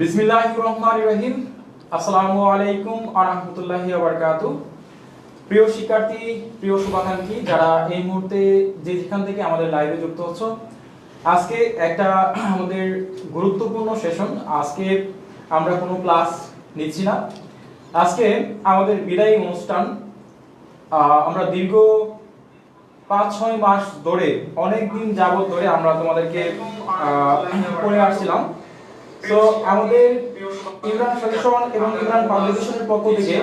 বিসমিল্লাহ রহমান রহিম আসসালামু আলাইকুম প্রিয় শিক্ষার্থী, প্রিয় শুভাকাঙ্ক্ষী, যারা এই মুহূর্তে যে যেখান থেকে আমাদের লাইভে যুক্ত হচ্ছ, আজকে একটা আমাদের গুরুত্বপূর্ণ সেশন আজকে আমরা কোনো ক্লাস নিচ্ছি না। আজকে আমাদের বিদায়ী অনুষ্ঠান আমরা দীর্ঘ পাঁচ ছয় মাস ধরে, অনেক দিন যাবত ধরে আমরা তোমাদেরকে পড়ে আসছিলাম। তো আমাদের ইমরান সাজেশন এবং ইমরান পাবলিকেশনের পক্ষ থেকে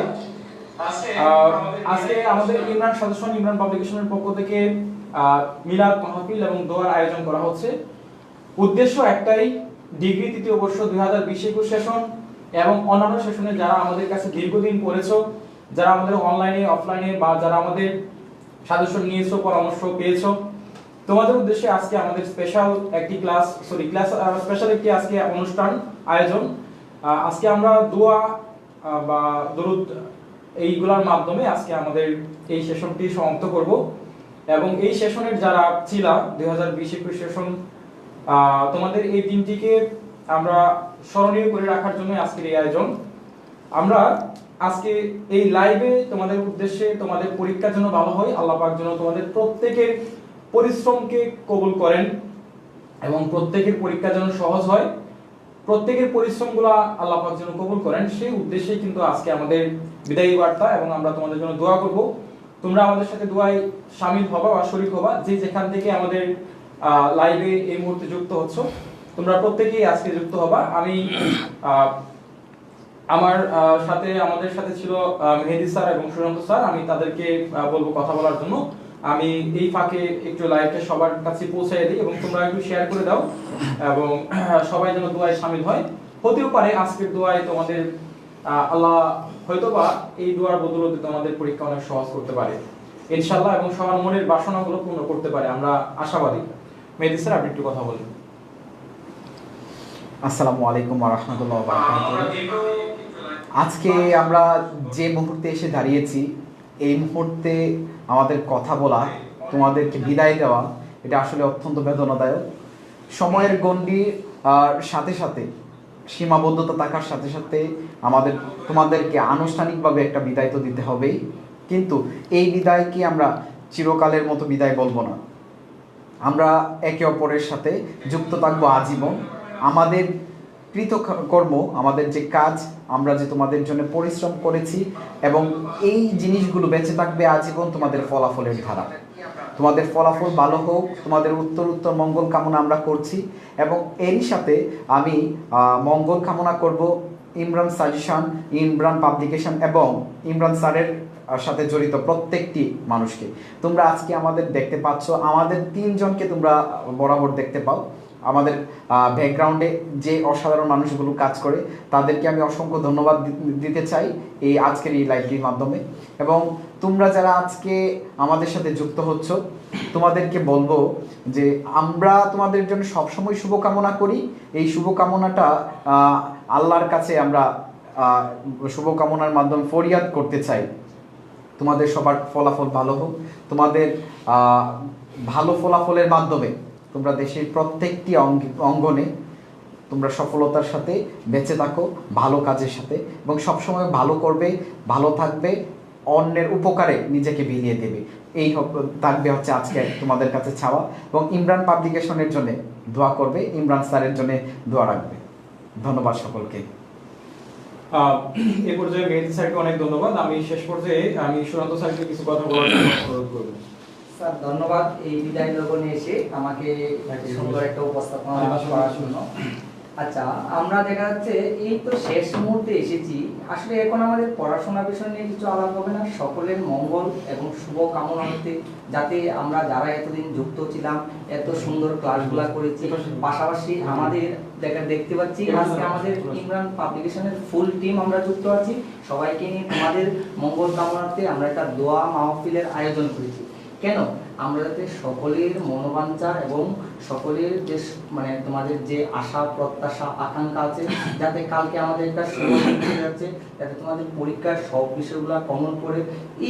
আজকে আমাদের ইমরান সাজেশন ইমরান পাবলিকেশনের পক্ষ থেকে মিলাদ মাহফিল এবং দোয়ার আয়োজন করা হচ্ছে। উদ্দেশ্য একটাই, ডিগ্রি তৃতীয় বর্ষ দুই হাজার বিশ একুশ সেশন এবং অন্যান্য সেশনে যারা আমাদের কাছে দীর্ঘদিন পড়েছো যারা আমাদের অনলাইনে অফলাইনে বা যারা আমাদের সাজেশন নিয়েছো, পরামর্শ পেয়েছ তোমাদের উদ্দেশ্যে আজকে আমাদের স্পেশাল একটি ক্লাস সরি ক্লাস স্পেশাল একটি আজকে অনুষ্ঠান, আয়োজন। আজকে আমরা দোয়া বা দরুদ, এইগুলোর মাধ্যমে আজকে আমাদের এই সেশনটি সমাপ্ত করব। এবং এই সেশনের যারা ছিলা, দুই হাজার বিশ একুশ সেশন তোমাদের এই দিনটিকে আমরা স্মরণীয় করে রাখার জন্য আজকের এই আয়োজন। আমরা আজকে এই লাইভে তোমাদের উদ্দেশ্যে তোমাদের পরীক্ষার জন্য ভালো হয়। আল্লাহ পাক জন্য তোমাদের প্রত্যেকের পরিশ্রমকে কবুল করেন এবং প্রত্যেকের পরীক্ষা যেন সহজ হয়, প্রত্যেকের পরিশ্রমগুলো আল্লাহ যেন কবুল করেন, সেই উদ্দেশ্যে কিন্তু আজকে আমাদের বিদায়ী বার্তা এবং আমরা তোমাদের জন্য দোয়া করব। তোমরা আমাদের সাথে দোয়ায় সামিল হবা বা শরীক হবা, যে যেখান থেকে আমাদের লাইভে এই মুহূর্তে যুক্ত হচ্ছ, তোমরা প্রত্যেকেই আজকে যুক্ত হবা। আমি আমার সাথে আমাদের সাথে ছিল মেহেদি স্যার এবং সুশান্ত স্যার। আমি তাদেরকে বলব কথা বলার জন্য। আমি এই ফাঁকে একটু লাইভটা সবার কাছে পৌঁছাই দিই এবং তোমরা একটু শেয়ার করে দাও। এবং সবাই যেন দোয়ায় শামিল হয়। হতেও পারে আজকের দোয়ায় তোমাদের আল্লাহ হয়তোবা এই দোয়ার বদলতে তোমাদের পরীক্ষা অনেক সহজ করতে পারে। ইনশাল্লাহ এবং সবার মনের বাসনাগুলো পূর্ণ করতে পারে। আমরা আশাবাদী। মেহেদি স্যার, আপনি একটু কথা বলুন। আসসালামু আলাইকুম রহমতুল্লাহ আজকে আমরা যে মুহূর্তে এসে দাঁড়িয়েছি, এই মুহূর্তে আমাদের কথা বলা, তোমাদেরকে বিদায় দেওয়া, এটা আসলে অত্যন্ত বেদনাদায়ক। সময়ের গণ্ডি, আর সাথে সাথে, সীমাবদ্ধতা থাকার সাথে সাথে আমাদের, তোমাদেরকে আনুষ্ঠানিকভাবে একটা বিদায় তো দিতে হবেই। কিন্তু এই বিদায়কে আমরা চিরকালের মতো বিদায় বলব না। আমরা একে অপরের সাথে যুক্ত থাকব আজীবন। আমাদের কৃতকর্ম, আমাদের যে কাজ, আমরা যে তোমাদের জন্য পরিশ্রম করেছি এবং এই জিনিসগুলো বেঁচে থাকবে আজীবন তোমাদের ফলাফলের ধারা। তোমাদের ফলাফল ভালো হোক, তোমাদের উত্তর উত্তর মঙ্গল কামনা আমরা করছি এবং এরই সাথে আমি মঙ্গল কামনা করব ইমরান সাজেশন, ইমরান পাবলিকেশন এবং ইমরান স্যারের সাথে জড়িত প্রত্যেকটি মানুষকে। তোমরা আজকে আমাদের দেখতে পাচ্ছ, আমাদের তিনজনকে তোমরা বরাবর দেখতে পাও। আমাদের ব্যাকগ্রাউন্ডে যে অসাধারণ মানুষগুলো কাজ করে, তাদেরকে আমি অসংখ্য ধন্যবাদ দিতে চাই এই আজকের এই লাইভটির মাধ্যমে। এবং তোমরা যারা আজকে আমাদের সাথে যুক্ত হচ্ছ, তোমাদেরকে বলব যে আমরা তোমাদের জন্য সবসময় শুভকামনা করি। এই শুভকামনাটা আল্লাহর কাছে আমরা শুভকামনার মাধ্যমে ফরিয়াদ করতে চাই। তোমাদের সবার ফলাফল ভালো হোক। তোমাদের ভালো ফলাফলের মাধ্যমে তোমরা দেশের প্রত্যেকটি অঙ্গ- অঙ্গনে তোমরা সফলতার সাথে বেঁচে থাকো, ভালো কাজের সাথে এবং সবসময় ভালো করবে, ভালো থাকবে, অন্যের উপকারে নিজেকে বিলিয়ে দেবে। এই থাকবে হচ্ছে আজকে তোমাদের কাছে ছাওয়া এবং ইমরান পাবলিকেশনের জন্য দোয়া করবে, ইমরান স্যারের জন্য দোয়া রাখবে। ধন্যবাদ সকলকে। এ পর্যায়ে মেহেদি স্যারকে অনেক ধন্যবাদ। আমি শেষ পর্যায়ে আমি সুশান্ত স্যারকে কিছু কথা বলার অনুরোধ করব। স্যার ধন্যবাদ। এই বিদায় লগনে এসে আমাকে সুন্দর একটা উপস্থাপনা করার জন্য। আচ্ছা আমরা দেখা যাচ্ছে এই তো শেষ মুহূর্তে এসেছি। আসলে এখন আমাদের পড়াশোনা বিষয় নিয়ে কিছু আলাপ হবে না। সকলের মঙ্গল এবং শুভ কামনা হতে যাতে আমরা যারা এতদিন যুক্ত ছিলাম এত সুন্দর ক্লাসগুলা করেছি। পাশাপাশি আমাদের দেখা দেখতে পাচ্ছি আজকে আমাদের ইমরান পাবলিকেশনের ফুল টিম আমরা যুক্ত আছি। সবাইকে নিয়ে তোমাদের মঙ্গল কামনাতে আমরা একটা দোয়া মাহফিলের আয়োজন করেছি। কেন? আমরা যাতে সকলের মনোবাঞ্ছা এবং সকলের যে মানে তোমাদের যে আশা, প্রত্যাশা, আকাঙ্ক্ষা আছে, যাতে কালকে আমাদের একটা যাচ্ছে, যাতে তোমাদের পরীক্ষার সব বিষয়গুলো কমন করে,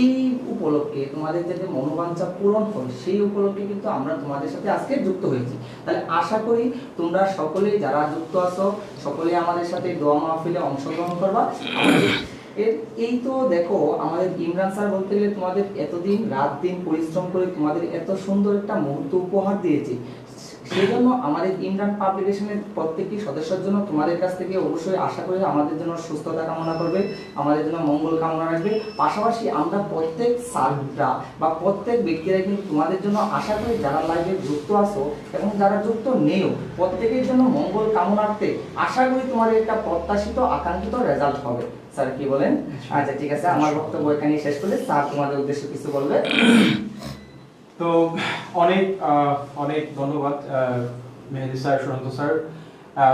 এই উপলক্ষে তোমাদের যাতে মনোবাঞ্ছা পূরণ হয়, সেই উপলক্ষে কিন্তু আমরা তোমাদের সাথে আজকে যুক্ত হয়েছি। তাহলে আশা করি তোমরা সকলেই যারা যুক্ত আছো, সকলেই আমাদের সাথে দোয়া মাহফিলে অংশগ্রহণ করবা। আমাদের এর- এই তো দেখো, আমাদের ইমরান স্যার বলতে গেলে তোমাদের এতদিন রাত দিন পরিশ্রম করে তোমাদের এত সুন্দর একটা মুহূর্ত উপহার দিয়েছি। সেই জন্য আমাদের ইমরান পাবলিকেশনের প্রত্যেকটি সদস্যের জন্য তোমাদের কাছ থেকে অবশ্যই আশা করি আমাদের জন্য সুস্থতা কামনা করবে আমাদের জন্য মঙ্গল কামনা রাখবে। পাশাপাশি আমরা প্রত্যেক স্যাররা বা প্রত্যেক ব্যক্তিরা কিন্তু তোমাদের জন্য আশা করি যারা লাইভে যুক্ত আসো এবং যারা যুক্ত নেও প্রত্যেকের জন্য মঙ্গল কামনার্থে আশা করি তোমাদের একটা প্রত্যাশিত আকাঙ্ক্ষিত রেজাল্ট হবে। স্যার কি বলেন? আচ্ছা ঠিক আছে আমার বক্তব্য এখানে শেষ করলে স্যার তোমাদের উদ্দেশ্যে কিছু বলবে? তো অনেক অনেক ধন্যবাদ মেহেদি স্যার, সুরন্ত স্যার।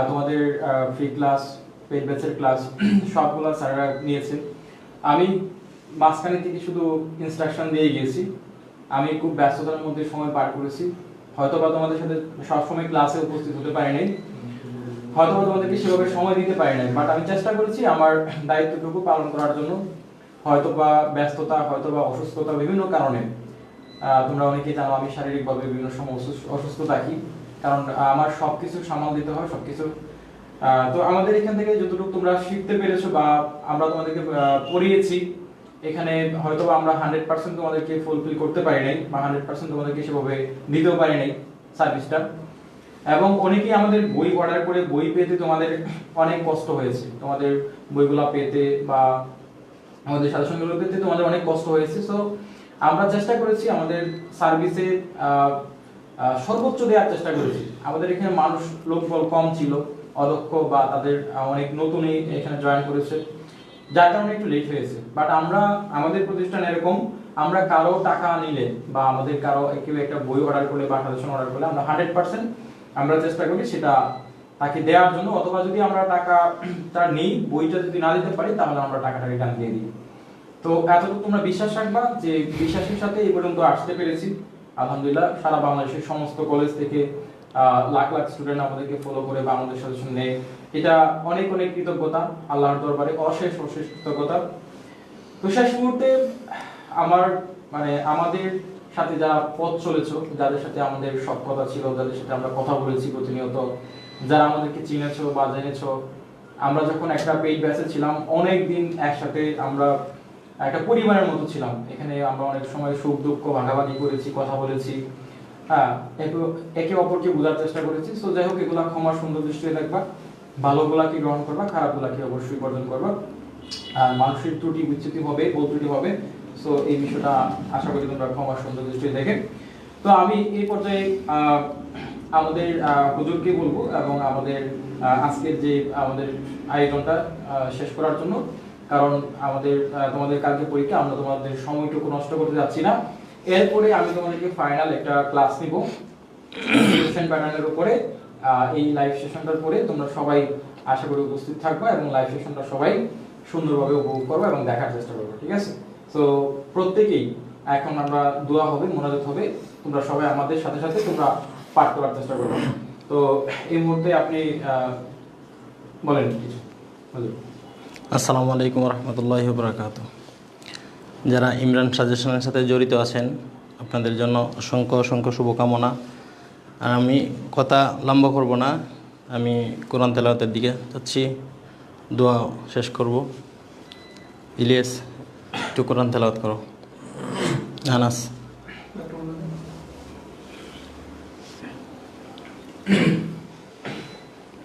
তোমাদের ফ্রি ক্লাস পেড ব্যাচের ক্লাস সবগুলো স্যাররা নিয়েছেন। আমি মাঝখানে থেকে শুধু ইনস্ট্রাকশন দিয়ে গিয়েছি আমি খুব ব্যস্ততার মধ্যে সময় পার করেছি। হয়তো বা তোমাদের সাথে সবসময় ক্লাসে উপস্থিত হতে পারি নাই। হয়তো বা তোমাদেরকে সেভাবে সময় দিতে পারি নাই। বাট আমি চেষ্টা করেছি আমার দায়িত্বটুকু পালন করার জন্য। হয়তো বা ব্যস্ততা হয়তো বা অসুস্থতা বিভিন্ন কারণে তোমরা অনেকে জানো আমি শারীরিকভাবে বিভিন্ন সময় অসুস্থ থাকি। কারণ আমার সবকিছু সামাল দিতে হয় সবকিছু। আহ, তো আমাদের এখান থেকে যতটুকু তোমরা শিখতে পেরেছ বা আমরা তোমাদেরকে পড়িয়েছি এখানে হয়তো আমরা হান্ড্রেড পার্সেন্ট তোমাদেরকে ফুলফিল করতে পারি নাই বা হান্ড্রেড পার্সেন্ট তোমাদেরকে সেভাবে দিতেও পারি নাই সার্ভিসটা এবং অনেকেই আমাদের বই অর্ডার করে বই পেতে তোমাদের অনেক কষ্ট হয়েছে। তোমাদের বইগুলো পেতে বা আমাদের সাজেশনগুলো পেতে তোমাদের অনেক কষ্ট হয়েছে। সো আমরা চেষ্টা করেছি আমাদের সার্ভিসে সর্বোচ্চ দেওয়ার চেষ্টা করেছি। আমাদের এখানে মানুষ, লোকবল কম ছিল, অদক্ষ বা তাদের অনেক নতুনই এখানে জয়েন করেছে। যার কারণে একটু লেট হয়েছে। বাট আমরা, আমাদের প্রতিষ্ঠান এরকম, আমরা কারও টাকা নিলে বা আমাদের কারও কেউ একটা বই অর্ডার করলে বা সাজেশন অর্ডার করলে আমরা হান্ড্রেড পার্সেন্ট আমরা চেষ্টা করি সেটা তাকে দেওয়ার জন্য। অথবা যদি আমরা টাকা, তার নেই, বইটা যদি না দিতে পারি, তাহলে আমরা টাকাটা রিটার্ন দিয়ে দিই। তো এতটুকু তোমরা বিশ্বাস রাখবা যে বিশ্বাসের সাথে এই পর্যন্ত আসতে পেরেছি। আলহামদুলিল্লাহ, সারা বাংলাদেশের সমস্ত কলেজ থেকে লাখ লাখ স্টুডেন্ট আমাদেরকে ফলো করে বা আমাদের সাজেশন নেয়। এটা অনেক অনেক কৃতজ্ঞতা, আল্লাহর দরবারে অশেষ অশেষ কৃতজ্ঞতা। তো শেষ মুহূর্তে আমার মানে আমাদের সাথে যারা পথ চলেছ, যাদের সাথে আমাদের সব কথা ছিল, যাদের সাথে আমরা কথা বলেছি প্রতিনিয়ত, যারা আমাদেরকে চিনেছো বা জেনেছো, আমরা যখন একটা পেইড ব্যাচে ছিলাম অনেক দিন একসাথে আমরা একটা পরিবারের মতো ছিলাম। এখানে আমরা অনেক সময় সুখ দুঃখ ভাগাভাগি করেছি, কথা বলেছি। হ্যাঁ একে- অপরকে বোঝার চেষ্টা করেছি। সো যাই হোক, এগুলা ক্ষমা সুন্দর দৃষ্টিতে দেখবা। ভালোগুলাকে গ্রহণ করবা, খারাপগুলাকে অবশ্যই বর্জন করবা। আর মানুষের ত্রুটি, বিচ্যুতি হবে, ভুল ত্রুটি হবে। সো এই বিষয়টা আশা করি তোমরা ক্ষমা সুন্দর দৃষ্টিতে দেখে। তো আমি এই পর্যায়ে আমাদের হুজুরকে বলব এবং আমাদের আজকের যে আমাদের আয়োজনটা শেষ করার জন্য কারণ আমাদের তোমাদের কালকে পরীক্ষা, আমরা তোমাদের সময়টুকু নষ্ট করতে যাচ্ছি না। এরপরে আমি তোমাদেরকে ফাইনাল একটা ক্লাস নিব। কোশ্চেন প্যাটার্নের উপরে এই লাইভ সেশনটার পরে তোমরা সবাই আশা করি উপস্থিত থাকবে এবং লাইভ সেশনটা সবাই সুন্দরভাবে উপভোগ করবে এবং দেখার চেষ্টা করবে, ঠিক আছে? তো প্রত্যেকেই এখন আমরা দোয়া হবে, মোনাজাত হবে, তোমরা সবাই আমাদের সাথে সাথে তোমরা পাঠ করার চেষ্টা করবে। তো, এই মুহূর্তে আপনি বলেন কিছু। আসসালামু আলাইকুম রহমতুল্লাহ বরাকাত যারা ইমরান সাজেশনের সাথে জড়িত আছেন, আপনাদের জন্য অসংখ্য অসংখ্য শুভকামনা। আর আমি কথা লম্বা করব না, আমি কোরআন তেলাওয়াতের দিকে যাচ্ছি, দোয়া শেষ করব। ইলিয়াস, একটু কোরআন তেলাওয়াত করো। আনাস।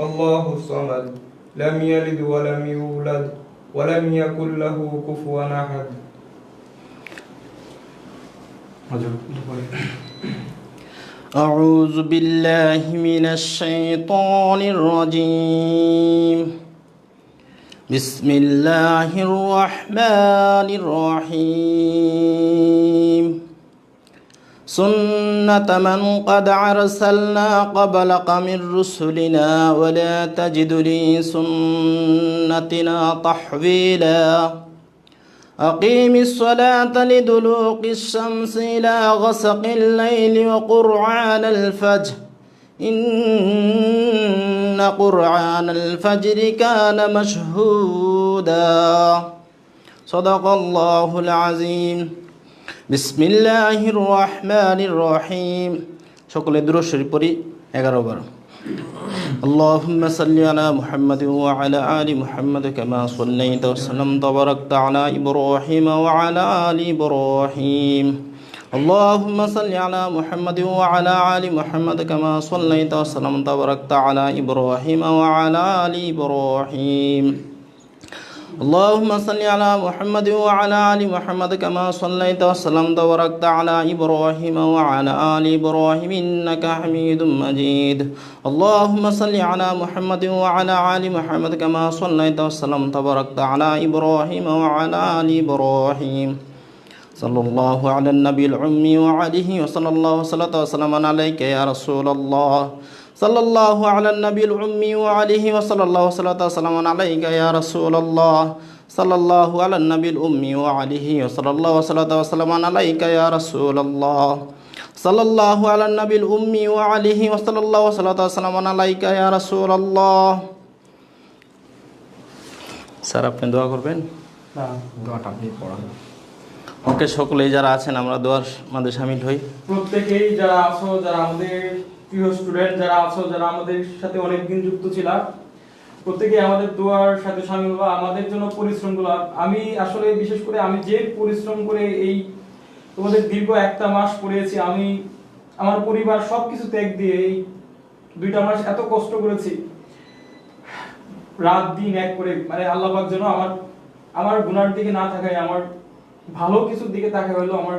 الله الصمد لم يلد ولم يولد ولم يكن له كفوا أحد. أعوذ بالله من الشيطان الرجيم. بسم الله الرحمن الرحيم. سنة من قد أرسلنا قبلك من رسلنا ولا تجد لسنتنا تحويلا أقيم الصلاة لدلوق الشمس إلى غسق الليل وقرآن الفجر إن قرآن الفجر كان مشهودا صدق الله العظيم. بسم الله الرحمن الرحيم সকলে দুরুশ্বরী পড়ি এগারো বার اللهم صل على محمد وعلى آل محمد كما صليت وسلمت وباركت على إبراهيم وعلى آل إبراهيم اللهم صل على محمد وعلى آل محمد كما صليت وسلمت وباركت على إبراهيم وعلى آل إبراهيم اللهم صل على محمد وعلى آل محمد كما صليت وسلمت وباركت على إبراهيم وعلى آل إبراهيم إنك حميد مجيد. اللهم صل على محمد وعلى آل محمد كما صليت وسلمت وباركت على إبراهيم وعلى آل إبراهيم. صلى الله على النبي العمي وعليه وصلى الله وسلم وسلم عليك يا رسول الله. সাল্লাহ আলান্নবিল উম্মি ও আলিহি ওসল্লাহ সাল্লাম আলাইকা ইয়া রসুল্লাহ সাল্লাহ আলান্নবিল উম্মি ও আলিহি ওসল্লাহ সাল্লাম আলাইকা ইয়া রসুল্লাহ সাল্লাহ আলান্নবিল উম্মি ও আলিহি ওসল্লাহ সাল্লাম আলাইকা ইয়া রসুল্লাহ স্যার আপনি দোয়া করবেন? ওকে সকলেই যারা আছেন আমরা দোয়ার আমাদের সামিল হই। প্রত্যেকেই যারা আছো যারা আমাদের প্রিয় স্টুডেন্ট যারা আছো, যারা আমাদের সাথে অনেকদিন যুক্ত ছিল প্রত্যেকেই আমাদের দোয়ার সাথে সামিল হওয়া আমাদের জন্য পরিশ্রমগুলো আমি আসলে বিশেষ করে আমি যে পরিশ্রম করে এই তোমাদের দীর্ঘ একটা মাস পড়িয়েছি, আমি আমার পরিবার সবকিছু ত্যাগ দিয়ে এই দুইটা মাস এত কষ্ট করেছি। রাত দিন এক করে মানে আল্লাহ পাক যেন আমার আমার গুনার দিকে না থাকায় আমার ভালো কিছুর দিকে তাকায় হলো আমার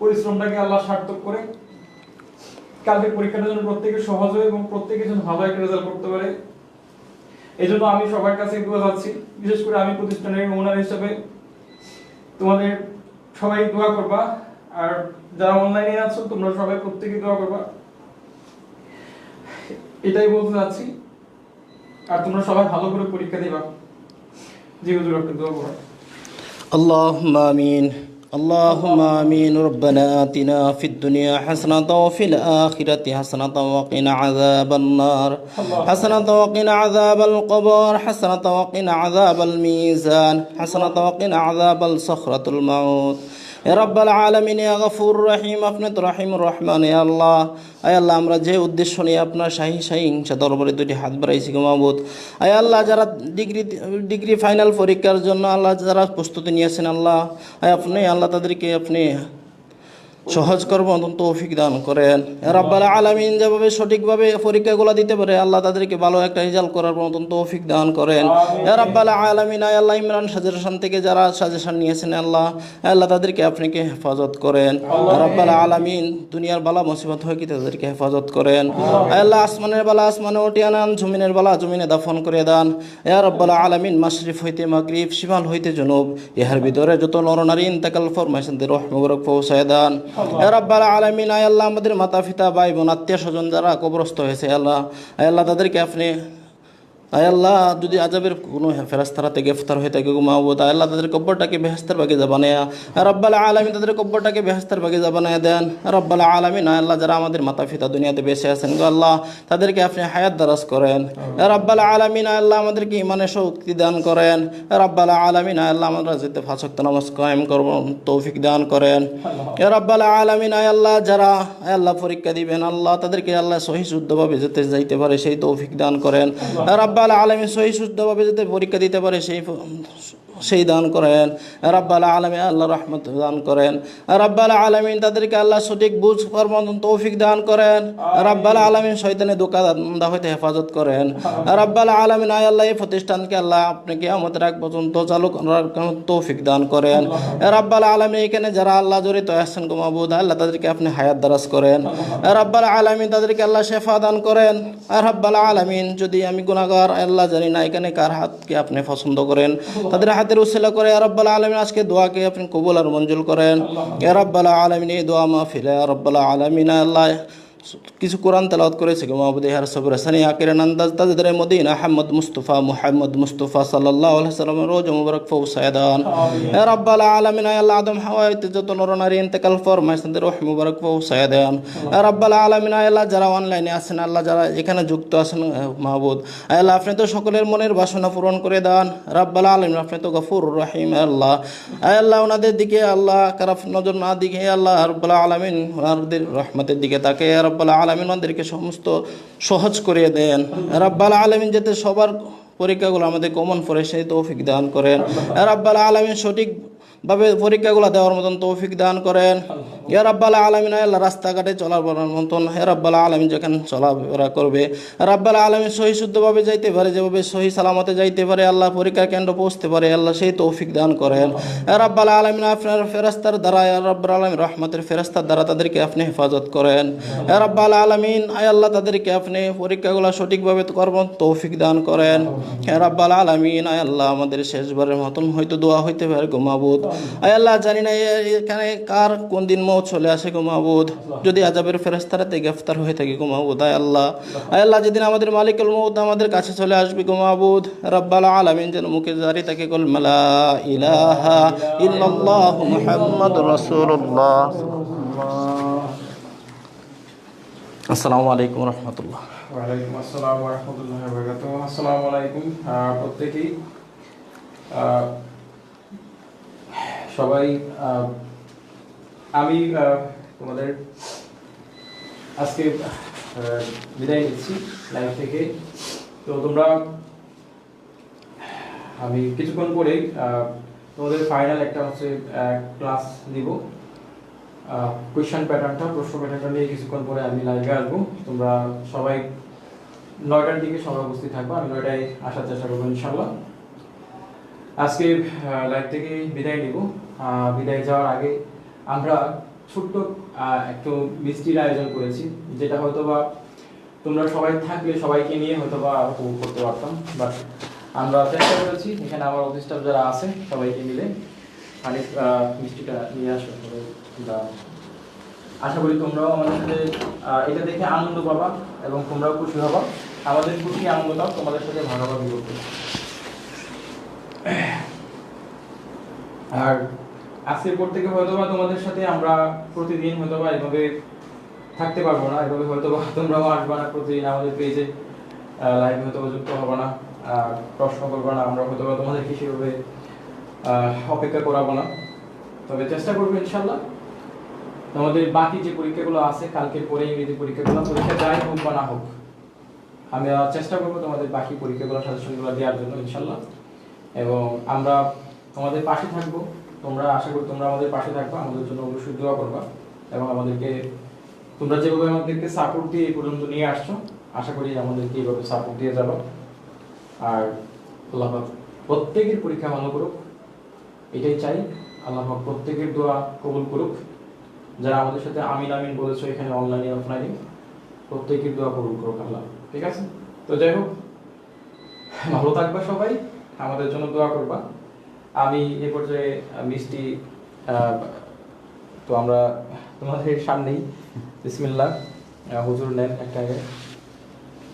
পরিশ্রমটাকে আল্লাহ সার্থক করে। কালকে পরীক্ষাটা যেন প্রত্যেকে সহজ হয় এবং প্রত্যেকে যেন ভালো একটা রেজাল্ট করতে পারে। এই জন্য আমি সবার কাছে দোয়া যাচ্ছি বিশেষ করে আমি প্রতিষ্ঠানের ওনার হিসাবে তোমাদের সবাই দোয়া করবা। আর যারা অনলাইনে আছো, তোমরা সবাই প্রত্যেকে দোয়া করবা। এটাই বলতে চাচ্ছি। আর তোমরা সবাই ভালো করে পরীক্ষা দিবা। জি হুজুর, আপনি দোয়া করবা আল্লাহ আমিন। اللهم آمين. ربنا آتنا في الدنيا حسنة وفي الآخرة حسنة وقنا عذاب النار. حسنة وقنا عذاب القبر. حسنة وقنا عذاب الميزان. حسنة وقنا عذاب الصخرة الموت. রব্বাল আলমিন গফুর রহিম, আপনি তো রহিম রহমান আল্লাহ। আয় আল্লাহ, আমরা যে উদ্দেশ্য নিয়ে আপনার শাহি শাহি হিংসা দরবারে দুটি হাত বাড়াইছি গোমাবুদ আয় আল্লাহ, যারা ডিগ্রি ডিগ্রি ফাইনাল পরীক্ষার জন্য আল্লাহ, যারা প্রস্তুতি নিয়েছেন আল্লাহ। আয় আপনি, আল্লাহ তাদেরকে আপনি সহজ কর্ম তৌফিক দান করেন। রাব্বাল আলামিন যেভাবে সঠিকভাবে পরীক্ষাগুলো দিতে পারে, আল্লাহ তাদেরকে ভালো একটা রেজাল্ট করার মতন তৌফিক দান করেন। রাব্বাল আলামিন, আয় আল্লাহ ইমরান সাজেশন থেকে যারা সাজেশন নিয়েছেন, আল্লাহ আল্লাহ তাদেরকে আপনাকে হেফাজত করেন। রাব্বাল আলামিন, দুনিয়ার বালা মুসিবত হয় কি তাদেরকে হেফাজত করেন। আল্লাহ আসমানের বালা, আসমানে উঠিয়ে আনান, জমিনের বালা জমিনে দাফন করে দান। ইয়া রাব্বাল আলামিন মাশরিফ হইতে মাগরিব, শিমাল হইতে জনুব, ইহার ভিতরে যত নরনারী ইন্তাকাল ফরমাইছেন রহ মুবারক পৌঁছায় দান। রাব্বাল আলমিন, আয় আল্লাহ আমাদের মাতা, পিতা, ভাই, বোন, আত্মীয় স্বজন যারা কবরস্থ হয়েছে, আল্লাহ আল্লাহ তাদেরকে আপনি আয় আল্লাহ যদি আজাবের কোনো ফেরাস্তারাতে গ্রেফতার হয়ে থাকে মাহবুদ আয় আল্লাহ তাদের কব্বরটাকে বেহেস্তার বাগে যাবানায়া রব্বাল আলমী তাদের কব্বরটাকে বেহেস্তার বাগে যাবানায়া দেন। রব্বাল আলমিন আয় আল্লাহ যারা আমাদের মাতা পিতা দুনিয়াতে বেঁচে আছেন গো আল্লাহ তাদেরকে আপনি হায়াত দারাজ করেন। রব্বাল আলমিন আয় আল্লাহ আমাদেরকে ইমানের শক্তি দান করেন। রব্বাল আলমিন আয় আল্লাহ আমরা যেতে ফাঁসক্ত নামাজ কায়েম করব তৌফিক দান করেন। এ রব্বাল আলমিন আয় আল্লাহ যারা আয় আল্লাহ পরীক্ষা দিবেন আল্লাহ তাদেরকে আল্লাহ সহি শুদ্ধভাবে যেতে যাইতে পারে সেই তৌফিক দান করেন। রব্বাল আলমিন সহি শুদ্ধভাবে যাতে পরীক্ষা দিতে পারে সেই সেই দান করেন। রাব্বাল আলমী আল্লাহ রহমত দান করেন। রাব্বাল আলমিন তাদেরকে আল্লাহ সঠিক বুঝ মতন তৌফিক দান করেন। রাব্বাল আলমিন শয়তানে দোকা দা হইতে হেফাজত করেন। রাব্বাল আলমিন আয় আল্লাহ এই প্রতিষ্ঠানকে আল্লাহ আপনাকে আমাদের এক পর্যন্ত চালু তৌফিক দান করেন। রাব্বাল আলমী এখানে যারা আল্লাহ জড়িত আছেন গো আল্লাহ তাদেরকে আপনি হায়াত দারাজ করেন। রাব্বাল আলমিন তাদেরকে আল্লাহ শেফা দান করেন। আর রাব্বাল আলমিন যদি আমি গুনাহগার আল্লাহ জানি না এখানে কার হাতকে আপনি পছন্দ করেন। তাদের হাতের উসিলা করে রব্বাল আলমিন, আজকে দোয়াকে আপনি কবুল আর মঞ্জুর করেন। রব্বাল আলমিন, এই দোয়া মাহফিলে রব্বাল আলমিন, আল্লাহ কিছু কোরআন তেলাওয়াত করেছে গো মাহবুদ ইহার সবর সানি আকির আন্দাজ তাজদের মদিন আহমদ মুস্তফা মুহাম্মদ মুস্তফা সাল্লাল্লাহু আলাইহি সাল্লাম রোজ মুবারক এ রব্বাল আলামিন আয় আল্লাহ আদম হাওয়া ইতে যত ইন্তেকাল ফরমাইশ তাদের রহ মুবারক এ রব্বাল আলামিন আয় আল্লাহ যারা অনলাইনে আছেন আল্লাহ যারা এখানে যুক্ত আছেন মাহবুদ আয় আল্লাহ আপনি তো সকলের মনের বাসনা পূরণ করে দেন। রব্বাল আলামিন আপনি তো গফুর রহিম আল্লাহ। আয় আল্লাহ ওনাদের দিকে আল্লাহ খারাপ নজর না দিকে আল্লাহ রব্বাল আলামিন ওনাদের রহমতের দিকে তাকে রব্বাল আলমিন আমাদেরকে সমস্ত সহজ করে দেন। রব্বাল আলমিন যাতে সবার পরীক্ষাগুলো আমাদের কমন সেই তৌফিক দান করেন। রব্বাল আলমিন সঠিক ভাবে পরীক্ষাগুলো দেওয়ার মতন তৌফিক দান করেন। ইয়া রাব্বাল আলমিন আল্লাহ রাস্তাঘাটে চলার বলার মতন হে রাব্বাল আলমিন যেখানে চলাফেরা করবে রাব্বাল আলমিন সহি শুদ্ধভাবে যাইতে পারে যেভাবে সহি সালামতে যাইতে পারে আল্লাহ পরীক্ষা কেন্দ্র পৌঁছতে পারে আল্লাহ সেই তৌফিক দান করেন। রাব্বাল আলমিন আপনার ফেরাস্তার দ্বারা রাব্বাল আলমিন রহমতের ফেরাস্তার দ্বারা তাদেরকে আপনি হেফাজত করেন। রাব্বাল আলমিন আয় আল্লাহ তাদেরকে আপনি পরীক্ষাগুলো সঠিকভাবে কর্ম তৌফিক দান করেন। রাব্বাল আলমিন আয় আল্লাহ আমাদের শেষবারের মতন হয়তো দোয়া হইতে পারে গো মাহবুদ আয় আল্লাহ, জানি না এখানে কার কোন দিন মৌ চলে আসে গো মাহবুদ। যদি আজাবের ফেরেস্তারাতে গ্রেফতার হয়ে থাকে গো মাহবুদ, আয় আল্লাহ। আয় আল্লাহ, যেদিন আমাদের মালিকুল মৌত আমাদের কাছে চলে আসবে গো মাহবুদ, রাব্বাল আলামিন যেন মুখে জারি থাকে কল মালা ইলাহা ইল্লাল্লাহু মুহাম্মাদুর রাসূলুল্লাহ। আসসালামু আলাইকুম রহমতুল্লাহ। ওয়ালাইকুম আসসালাম রাহমাতুল্লাহি আসসালামু আলাইকুম প্রত্যেকেই। সবাই আমি তোমাদের আজকে বিদায় নিচ্ছি লাইভ থেকে। তো তোমরা, আমি কিছুক্ষণ পরেই তোমাদের ফাইনাল একটা হচ্ছে ক্লাস নিব। কোয়েশ্চেন প্যাটার্নটা প্রশ্ন প্যাটার্নটা নিয়ে কিছুক্ষণ পরে আমি লাইভে আসব। তোমরা সবাই নয়টার দিকে সবাই উপস্থিত থাকব। আমি নয়টায় আসার চেষ্টা করব ইনশাল্লাহ আজকে লাইভ থেকে বিদায় নিব। বিদায় যাওয়ার আগে আমরা ছোট্ট একটু মিষ্টির আয়োজন করেছি যেটা হয়তো বা তোমরা সবাই থাকলে সবাইকে নিয়ে হয়তো বা উপভোগ করতে পারতাম। বাট আমরা চেষ্টা করেছি এখানে আমার অফিস স্টাফ যারা আছে সবাইকে মিলে আহ, মিষ্টিটা নিয়ে আমরা আশা করি তোমরাও আমাদের সাথে এটা দেখে আনন্দ পাবা এবং তোমরাও খুশি হবা। আমাদের খুশি আনন্দটাও তোমাদের সাথে ভাগাভাগি করতে। আর আজকের পর থেকে হয়তো বা তোমাদের সাথে আমরা প্রতিদিন হয়তো বা এভাবে থাকতে পারব না, এভাবে হয়তোবা তোমরাও আসবা না প্রতিদিন আমাদের পেজে লাইভে হয়তো যুক্ত হবে না প্রশ্ন করবে না, আমরা হয়তোবা তোমাদেরকে সেভাবে অপেক্ষা করাবো না। তবে চেষ্টা করব ইনশাল্লাহ। আমাদের বাকি যে পরীক্ষাগুলো আছে, কালকের পরে ইংরেজি পরীক্ষাগুলো, পরীক্ষা যাই হোক বা না হোক, আমি চেষ্টা করব তোমাদের বাকি পরীক্ষাগুলো সাজেশনগুলো দেওয়ার জন্য ইনশাল্লাহ। এবং আমরা তোমাদের পাশে থাকব। তোমরা আশা করি তোমরা আমাদের পাশে থাকবে, আমাদের জন্য অবশ্যই দোয়া করবা এবং আমাদেরকে তোমরা যেভাবে আমাদেরকে সাপোর্ট দিয়ে এই পর্যন্ত নিয়ে আসছো, আশা করি আমাদেরকে এইভাবে সাপোর্ট দিয়ে যাব। আর আল্লাহ প্রত্যেকের পরীক্ষা ভালো করুক, এটাই চাই। আল্লাহ প্রত্যেকের দোয়া কবুল করুক। যারা আমাদের সাথে আমিন আমিন বলেছ এখানে অনলাইনে অফলাইনে প্রত্যেকের দোয়া কবুল করুক আল্লাহ ঠিক আছে? তো যাই হোক, ভালো থাকবা সবাই। আমাদের জন্য দোয়া করবা। আমি এ পর্যায়ে মিষ্টি তো আমরা তোমাদের সামনেই। বিসমিল্লাহ। হুজুর নেন একটা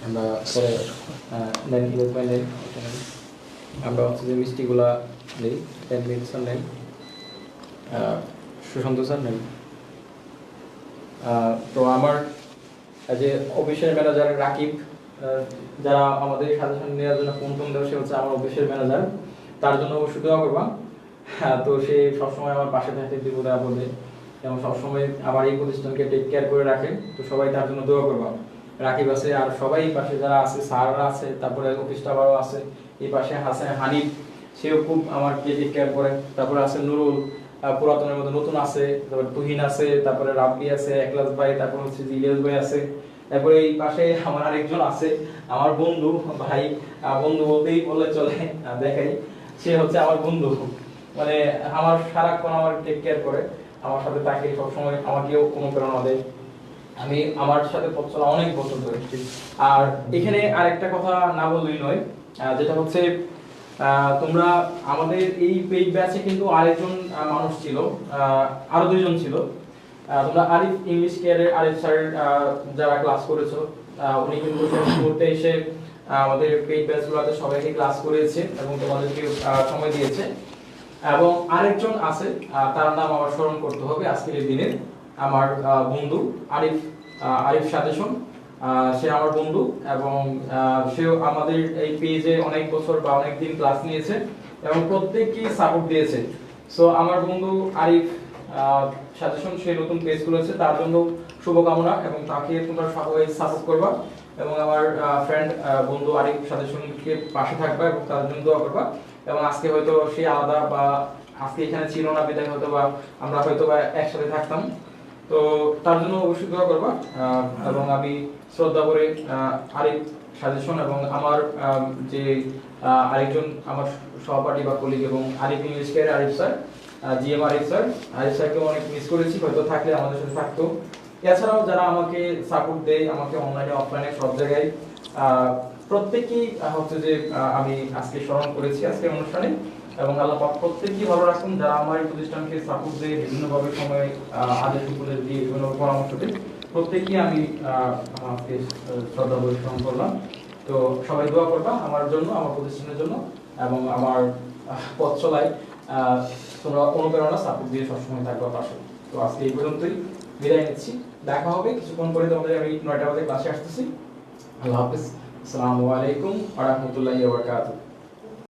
আমরা পরে নেন আমরা হচ্ছে যে মিষ্টিগুলা নেই টেন মিনিটস নেন সুশান্ত স্যার নেন। তো আমার যে অফিসের ম্যানেজার রাকিব যারা আমাদের সাজেশন নেওয়ার জন্য ফোন টোন দেওয়া সে হচ্ছে আমার অফিসের ম্যানেজার তার জন্য অবশ্যই দোয়া করবা। হ্যাঁ, তো সে সবসময় আমার পাশে এবং সবসময় আমার এই প্রতিষ্ঠানকে টেক কেয়ার করে রাখে। তো সবাই তার জন্য দোয়া করবা। রাকিব আছে আর সবাই পাশে যারা আছে আছে তারপরে অফিস আছে। এই পাশে হানিফ সেও খুব টেক কেয়ার করে। তারপরে আছে নুরুল পুরাতনের মধ্যে নতুন আছে। তারপরে তুহিন আছে তারপরে রাব্বি আছে একলাস ভাই তারপর হচ্ছে ভাই আছে। তারপরে এই পাশে আমার আরেকজন আছে, আমার বন্ধু ভাই। বন্ধু বলতেই বললে চলে দেখাই। সে হচ্ছে আমার বন্ধু। মানে আমার সারাক্ষণ আমার টেক কেয়ার করে। আমার সাথে তাকে সবসময় আমাকেও অনুপ্রেরণা দেয়। আমি আমার সাথে পথ চলা অনেক বছর ধরে আর এখানে আরেকটা কথা না বললেই নয় যেটা হচ্ছে তোমরা আমাদের এই পেইড ব্যাচে কিন্তু আরেকজন মানুষ ছিল আরও দুইজন ছিল। তোমরা আরিফ ইংলিশ কেয়ারের আরিফ স্যার যারা ক্লাস করেছ উনি কিন্তু মুহূর্তে এসে আমাদের পেইড ব্যাচগুলোতে সবাইকে ক্লাস করেছে এবং তোমাদেরকে সময় দিয়েছে। এবং আরেকজন আছে তার নাম আমার স্মরণ করতে হবে আজকের এই দিনে, আমার বন্ধু আরিফ আরিফ সাজেশন সে আমার বন্ধু এবং সেও আমাদের এই পেজে অনেক বছর বা অনেক দিন ক্লাস নিয়েছে এবং প্রত্যেককেই সাপোর্ট দিয়েছে। সো আমার বন্ধু আরিফ সাজেশন সেই নতুন পেজ খুলেছে তার জন্য শুভকামনা এবং তাকে তোমরা সবাই সাপোর্ট করবা এবং আমার ফ্রেন্ড বন্ধু আরিফ সাজেশনকে পাশে থাকবা এবং তার জন্য দোয়া করবা। এবং আজকে হয়তো সে আলাদা বা আজকে এখানে ছিল না বিদায় হয়তো বা আমরা হয়তো বা একসাথে থাকতাম। তো তার জন্য অবশ্যই দোয়া করবা। এবং আমি শ্রদ্ধা করে আরিফ সাজেশন এবং আমার আম, যে আরেকজন আমার সহপাঠী বা কলিগ এবং Arif English care Arif sir ji, M Arif sir. Arif স্যারকে অনেক মিস করেছি, হয়তো থাকলে আমাদের সাথে থাকতো। এছাড়াও যারা আমাকে সাপোর্ট দেয়, আমাকে অনলাইনে অফলাইনে সব জায়গায় প্রত্যেকেই হচ্ছে যে আমি আজকে স্মরণ করেছি আজকের অনুষ্ঠানে। এবং আল্লাহ পাক প্রত্যেকই ভালো রাখুন, যারা আমার এই প্রতিষ্ঠানকে সাপোর্ট দেয়, বিভিন্নভাবে সময় আদেশ উপদেশ দিয়ে বিভিন্ন পরামর্শ দেয় প্রত্যেকই আমি আমাকে শ্রদ্ধা পরিশ্রম করলাম। তো সবাই দোয়া করবা আমার জন্য, আমার প্রতিষ্ঠানের জন্য, এবং আমার পথ চলায়। তোমরা অনুপ্রেরণা, সাপোর্ট দিয়ে সবসময় থাকবা পাশে। তো আজকে এই পর্যন্তই। বিদায় নিচ্ছি। দেখা হবে কিছুক্ষণ পরে তোমাদের আমি নয়টা বাজে ক্লাসে আসতেছি। আল্লাহ হাফিজ। আসসালামু আলাইকুম আ রহমতুল্লাহি